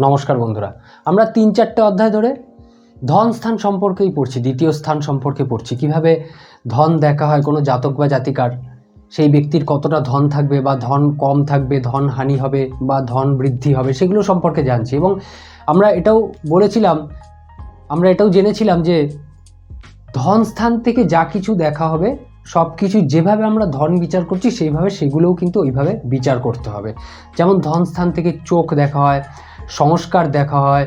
নমস্কার বন্ধুরা। আমরা তিন চারটে অধ্যায় ধরে ধন স্থান সম্পর্কেই পড়ছি, দ্বিতীয় স্থান সম্পর্কে পড়ছি। কীভাবে ধন দেখা হয়, কোনো জাতক বা জাতিকার, সেই ব্যক্তির কতটা ধন থাকবে বা ধন কম থাকবে, ধন হানি হবে বা ধন বৃদ্ধি হবে, সেগুলো সম্পর্কে জানছি। এবং আমরা এটাও বলেছিলাম, আমরা এটাও জেনেছিলাম যে ধন স্থান থেকে যা কিছু দেখা হবে, সব কিছু যেভাবে আমরা ধন বিচার করছি, সেইভাবে সেগুলোও কিন্তু ওইভাবে বিচার করতে হবে। যেমন ধন স্থান থেকে চোখ দেখা হয় সংস্কার দেখা হয়,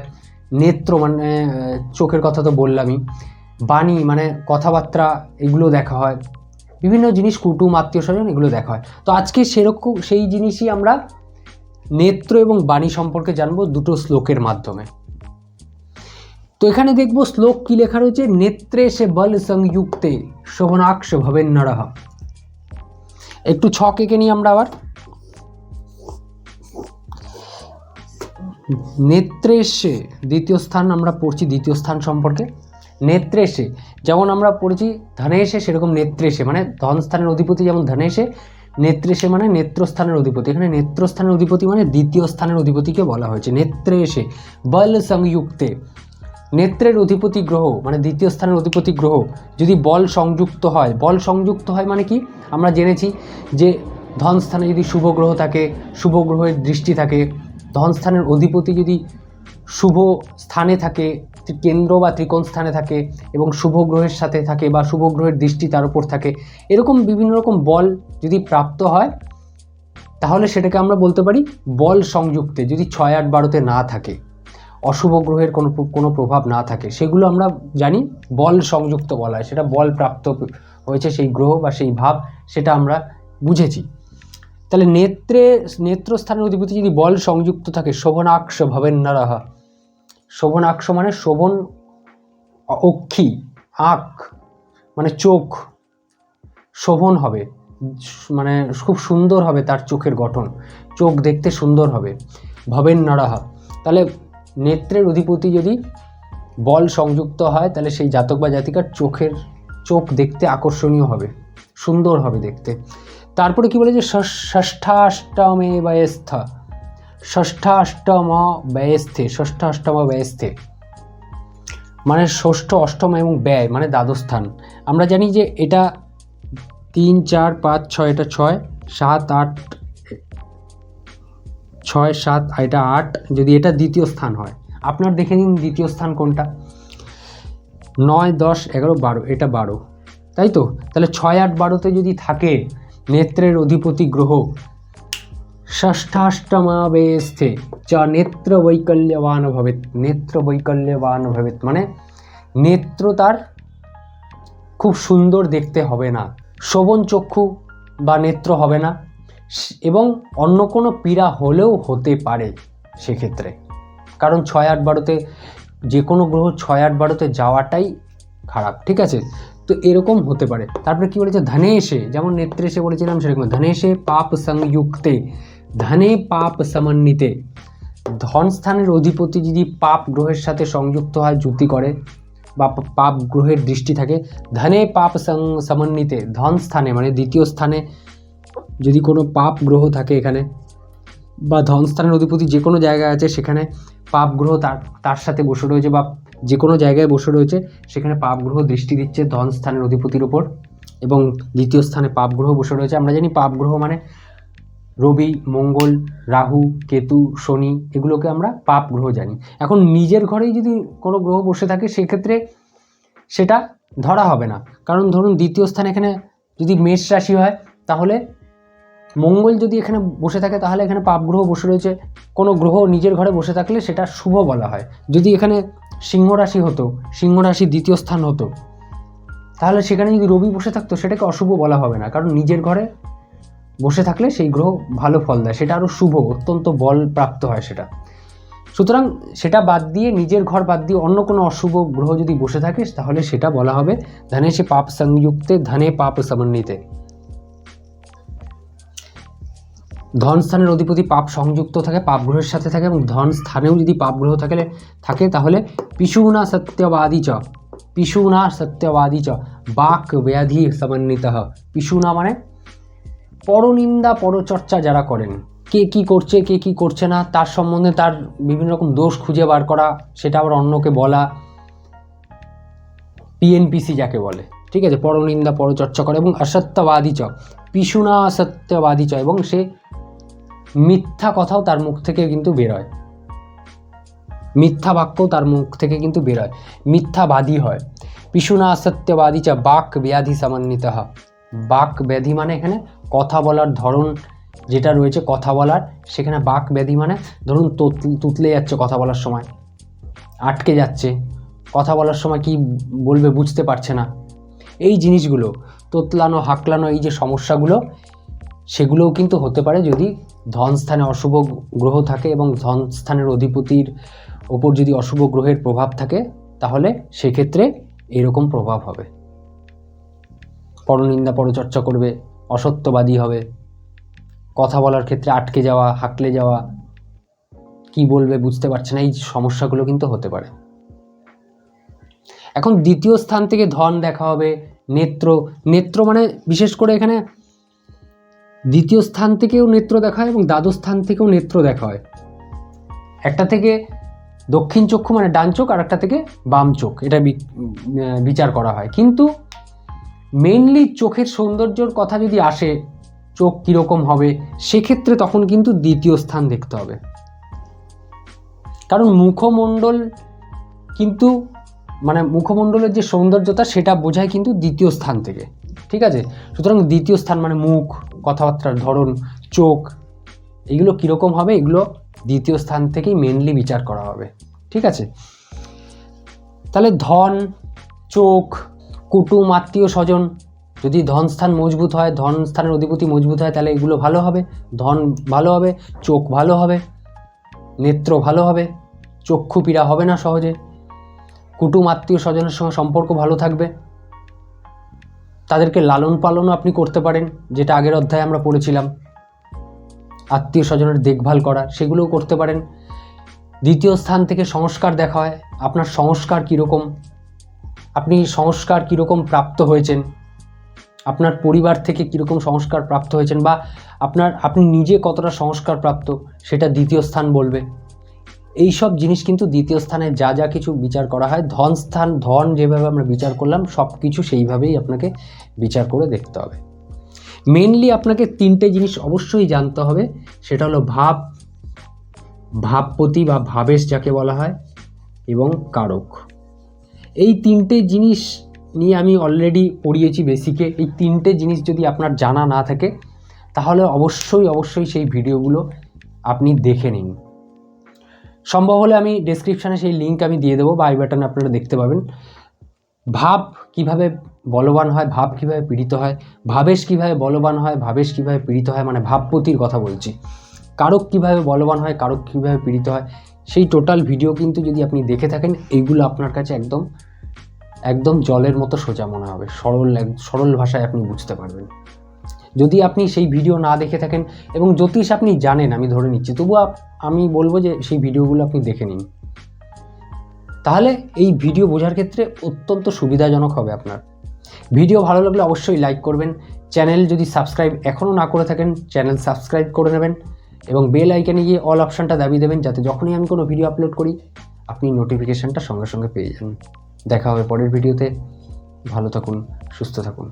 নেত্র মানে চোখের কথা তো বললামই, বাণী মানে কথাবার্তা এগুলো দেখা হয়, বিভিন্ন জিনিস কুটুম, আত্মীয় স্বজন এগুলো দেখা হয়। তো আজকে সেরকম সেই জিনিসই আমরা নেত্র এবং বাণী সম্পর্কে জানব দুটো শ্লোকের মাধ্যমে। তো এখানে দেখব শ্লোক কি লেখা রয়েছে? নেত্রে সে বল সংযুক্তে, শোভনাক্ষ ভবেন নরহ একটু ছক এঁকে নিই আমরা আবার। নেত্রেশে, দ্বিতীয় স্থান আমরা পড়ছি দ্বিতীয় স্থান সম্পর্কে। নেত্রেশে, যেমন আমরা পড়েছি ধনেশে সেরকম নেত্রেশে মানে ধন স্থানের অধিপতি যেমন ধনেশে, নেত্রেশে মানে নেত্রস্থানের অধিপতি। এখানে নেত্রস্থানের অধিপতি মানে দ্বিতীয় স্থানের অধিপতিকে বলা হয়েছে, নেত্রেশে, বল সংযুক্তে। নেত্রের অধিপতি গ্রহ মানে দ্বিতীয় স্থানের অধিপতি গ্রহ, যদি বল সংযুক্ত হয়, বল সংযুক্ত হয় মানে কি? আমরা জেনেছি যে ধন স্থানে যদি শুভ গ্রহ থাকে, শুভ গ্রহের দৃষ্টি থাকে ধন স্থানের অধিপতি যদি শুভ স্থানে থাকে কেন্দ্র বা ত্রিকোণ স্থানে থাকে এবং শুভ গ্রহের সাথে থাকে বা শুভ গ্রহের দৃষ্টি তার উপর থাকে, এরকম বিভিন্ন রকম বল যদি প্রাপ্ত হয়, তাহলে সেটাকে আমরা বলতে পারি বল সংযুক্তে, যদি ছয় আট বারোতে না থাকে, অশুভ গ্রহের কোনো কোনো প্রভাব না থাকে, সেগুলো আমরা জানি বল সংযুক্ত বলা হয়, সেটা বল প্রাপ্ত হয়েছে সেই গ্রহ বা সেই ভাব, সেটা আমরা বুঝেছি। তাহলে নেত্রে, নেত্রস্থানের অধিপতি যদি বল সংযুক্ত থাকে, শোভনাক্ষ ভবেন নারাহা শোভনাক্ষ মানে শোভন, অক্ষি আঁক মানে চোখ। শোভন হবে মানে খুব সুন্দর হবে তার চোখের গঠন। চোখ দেখতে সুন্দর হবে। ভবেন নারাহা তাহলে নেত্রের অধিপতি যদি বল সংযুক্ত হয়, তাহলে সেই জাতক বা জাতিকার চোখের, চোখ দেখতে আকর্ষণীয় হবে। সুন্দর হবে দেখতে। তারপরে কি বলে যে ষষ- ষষ্ঠাষ্টমে ব্যয়স্থ। ষষ্ঠাষ্টম ব্যয়স্থে ষষ্ঠাষ্টম ব্যয়স্থে। মানে ষষ্ঠ, অষ্টম এবং ব্যয় মানে দ্বাদস্থান। আমরা জানি যে এটা তিন, চার, পাঁচ, ছয়, এটা ছয়, সাত, আট, ছয়, সাত, এটা আট, যদি এটা দ্বিতীয় স্থান হয়। আপনার দেখে নিন দ্বিতীয় স্থান কোনটা। নয়, দশ, এগারো, বারো, এটা বারো। তাই তো? তাহলে ছয়, আট, বারোতে যদি থাকে নেত্রের অধিপতি গ্রহ। ষষ্ঠাষ্টমাবেস্থে চ নেত্র বৈকল্যবান ভবেত নেত্র বৈকল্যবান ভবেত মানে নেত্র তার খুব সুন্দর দেখতে হবে না, শোভন চক্ষু বা নেত্র হবে না, এবং অন্য কোনো পীড়া হলেও হতে পারে সেক্ষেত্রে। কারণ ছয় আট বারোতে যে কোনো গ্রহ ছয় আট বারোতে যাওয়াটাই খারাপ, ঠিক আছে? তো এরকম হতে পারে। তারপরে কি বলেছে? ধনে এসে যেমন নেত্রে এসে বলেছিলাম সেরকম। ধনে এসে পাপ সংযুক্তে, ধনে পাপ সমন্বিতে। ধন স্থানের অধিপতি যদি পাপ গ্রহের সাথে সংযুক্ত হয় যুতি করে, বা পাপ গ্রহের দৃষ্টি থাকে, ধনে পাপ সমন্বিতে ধন স্থানে মানে দ্বিতীয় স্থানে যদি কোনো পাপ গ্রহ থাকে এখানে, বা ধন স্থানের অধিপতি যে কোনো জায়গায় আছে সেখানে পাপ গ্রহ তার তার সাথে বসে রয়েছে, বা যে কোনো জায়গায় বসে রয়েছে, সেখানে পাপ গ্রহ দৃষ্টি দিচ্ছে ধন স্থানের অধিপতির ওপর এবং দ্বিতীয় স্থানে পাপ গ্রহ বসে রয়েছে। আমরা জানি পাপ গ্রহ মানে রবি, মঙ্গল, রাহু, কেতু, শনি, এগুলোকে আমরা পাপ গ্রহ জানি। এখন নিজের ঘরেই যদি কোনো গ্রহ বসে থাকে, সেক্ষেত্রে সেটা ধরা হবে না। কারণ ধরুন দ্বিতীয় স্থানে এখানে যদি মেষ রাশি হয়, তাহলে মঙ্গল যদি এখানে বসে থাকে, তাহলে এখানে পাপ গ্রহ বসে রয়েছে। কোনো গ্রহ নিজের ঘরে বসে থাকলে সেটা শুভ বলা হয়। যদি এখানে সিংহ রাশি হতো সিংহ রাশি দ্বিতীয় স্থান হতো। তাহলে সেখানে যদি রবি বসে থাকতো, সেটাকে অশুভ বলা হবে না। কারণ নিজের ঘরে বসে থাকলে সেই গ্রহ ভালো ফল দেয়। সেটা আরও শুভ, অত্যন্ত বল প্রাপ্ত হয় সেটা। সুতরাং সেটা বাদ দিয়ে, নিজের ঘর বাদ দিয়ে অন্য কোনো অশুভ গ্রহ যদি বসে থাকে, তাহলে সেটা বলা হবে ধনে সে পাপ সংযুক্তে, ধনে পাপ সমন্বিতে। ধন স্থানের অধিপতি পাপ সংযুক্ত থাকে, পাপ গ্রহের সাথে থাকে এবং ধন স্থানেও যদি পাপ গ্রহ থাকে থাকে তাহলে পিশুনা সত্যবাদী চ। পিশুনা সত্যবাদী চ। বাক ব্যাধি সমন্বিত। পিশুনা মানে পরনিন্দা, পরচর্চা যারা করেন। কে কি করছে, কে কি করছে না, তার সম্বন্ধে তার বিভিন্ন রকম দোষ খুঁজে বার করা, সেটা আবার অন্যকে বলা। পিএনপিসি যাকে বলে। ঠিক আছে? পরনিন্দা, পরচর্চা করে এবং অসত্যবাদী চ। পিসুনা অসত্যবাদী চ এবং সে মিথ্যা কথাও তার মুখ থেকে কিন্তু বেরোয়। মিথ্যা বাক্যও তার মুখ থেকে কিন্তু বেরোয়। মিথ্যাবাদী হয়। পিসুনা অসত্যবাদী চা বাক ব্যাধি সমন্বিত। বাক ব্যাধি মানে এখানে কথা বলার ধরন যেটা রয়েছে কথা বলার, সেখানে বাক ব্যাধি মানে ধরুন তোত- তুতলে যাচ্ছে কথা বলার সময়, আটকে যাচ্ছে। কথা বলার সময় কি বলবে বুঝতে পারছে না। এই জিনিসগুলো, তোতলানো, হাঁকলানো, এই যে সমস্যাগুলো সেগুলোও কিন্তু হতে পারে যদি ধনস্থানে অশুভ গ্রহ থাকে এবং ধনস্থানের অধিপতির ওপর যদি অশুভ গ্রহের প্রভাব থাকে, তাহলে সেক্ষেত্রে এরকম প্রভাব হবে। পরনিন্দা পরচর্চা করবে, অসত্যবাদী হবে। কথা বলার ক্ষেত্রে আটকে যাওয়া, হাঁকলে যাওয়া, কি বলবে বুঝতে পারছে না, এই সমস্যাগুলো কিন্তু হতে পারে। এখন দ্বিতীয় স্থান থেকে ধন দেখা হবে, নেত্র। নেত্র মানে বিশেষ করে এখানে দ্বিতীয় স্থান থেকেও নেত্র দেখা হয় এবং দ্বাদশ স্থান থেকেও নেত্র দেখা হয় একটা থেকে দক্ষিণ চক্ষু মানে ডান চোখ, আর একটা থেকে বাম চোখ। এটা বিচার করা হয়। কিন্তু মেইনলি চোখের সৌন্দর্যর কথা যদি আসে, চোখ কীরকম হবে, সেক্ষেত্রে তখন কিন্তু দ্বিতীয় স্থান দেখতে হবে। কারণ মুখমণ্ডল কিন্তু মানে মুখমণ্ডলের যে সৌন্দর্যতা, সেটা বোঝায় কিন্তু দ্বিতীয় স্থান থেকে। ঠিক আছে? সুতরাং দ্বিতীয় স্থান মানে মুখ, কথাবার্তার ধরন, চোখ, এগুলো কীরকম হবে? এগুলো দ্বিতীয় স্থান থেকেই মেনলি বিচার করা হবে। ঠিক আছে? তাহলে ধন, চোখ, কুটুম, আত্মীয় স্বজন, যদি ধন স্থান মজবুত হয়, ধন স্থানের অধিপতি মজবুত হয়, তাহলে এগুলো ভালো হবে। ধন ভালো হবে, চোখ ভালো হবে, নেত্র ভালো হবে, চক্ষু পীড়া হবে না সহজে। কুটুম, আত্মীয় স্বজনের সঙ্গে সম্পর্ক ভালো থাকবে। তাদেরকে লালন পালনও আপনি করতে পারেন, যেটা আগের অধ্যায়ে আমরা পড়েছিলাম। আত্মীয় স্বজনের দেখভাল করা, সেগুলোও করতে পারেন। দ্বিতীয় স্থান থেকে সংস্কার দেখা হয়। আপনার সংস্কার কীরকম? আপনি সংস্কার কীরকম প্রাপ্ত হয়েছেন? আপনার পরিবার থেকে কীরকম সংস্কার প্রাপ্ত হয়েছেন? বা আপনার, আপনি নিজে কতটা সংস্কার প্রাপ্ত? সেটা দ্বিতীয় স্থান বলবে। এই সব জিনিস কিন্তু দ্বিতীয় স্থানে যা যা কিছু বিচার করা হয়, ধন, স্থান, ধন যেভাবে আমরা বিচার করলাম সব কিছু সেইভাবেই আপনাকে বিচার করে দেখতে হবে। মেনলি আপনাকে তিনটে জিনিস অবশ্যই জানতে হবে, সেটা হলো ভাব, ভাবপতি বা ভাবেশ যাকে বলা হয়, এবং কারক। এই তিনটে জিনিস নিয়ে আমি অলরেডি পড়িয়েছি বেসিকে এই তিনটে জিনিস যদি আপনার জানা না থাকে, তাহলে অবশ্যই অবশ্যই সেই ভিডিওগুলো আপনি দেখে নিন। সম্ভব হলে আমি ডেসক্রিপশানে সেই লিঙ্ক আমি দিয়ে দেবো বা আই বাটনে আপনারা দেখতে পাবেন। ভাব কীভাবে বলবান হয়, ভাব কীভাবে পীড়িত হয়, ভাবেশ কীভাবে বলবান হয়, ভাবেশ কীভাবে পীড়িত হয় মানে ভাবপতির কথা বলছি। কারক কীভাবে বলবান হয়, কারক কীভাবে পীড়িত হয়, সেই টোটাল ভিডিও কিন্তু যদি আপনি দেখে থাকেন, এইগুলো আপনার কাছে একদম একদম জলের মতো সোজা মনে হবে। সরল সরল ভাষায় আপনি বুঝতে পারবেন। যদি আপনি সেই ভিডিও না দেখে থাকেন এবং জ্যোতিষ আপনি জানেন, আমি ধরে নিচ্ছি, তবুও আমি বলব যে সেই ভিডিওগুলো আপনি দেখে নিন। তাহলে এই ভিডিও বোঝার ক্ষেত্রে অত্যন্ত সুবিধাজনক হবে আপনার। ভিডিও ভালো লাগলে অবশ্যই লাইক করবেন, চ্যানেল যদি সাবস্ক্রাইব এখনও না করে থাকেন, চ্যানেল সাবস্ক্রাইব করে নেবেন এবং বেল আইকনে গিয়ে অল অপশানটা দাবি দেবেন যাতে যখনই আমি কোনো ভিডিও আপলোড করি, আপনি নোটিফিকেশানটা সঙ্গে সঙ্গে পেয়ে যান। দেখা হবে পরের ভিডিওতে। ভালো থাকুন, সুস্থ থাকুন।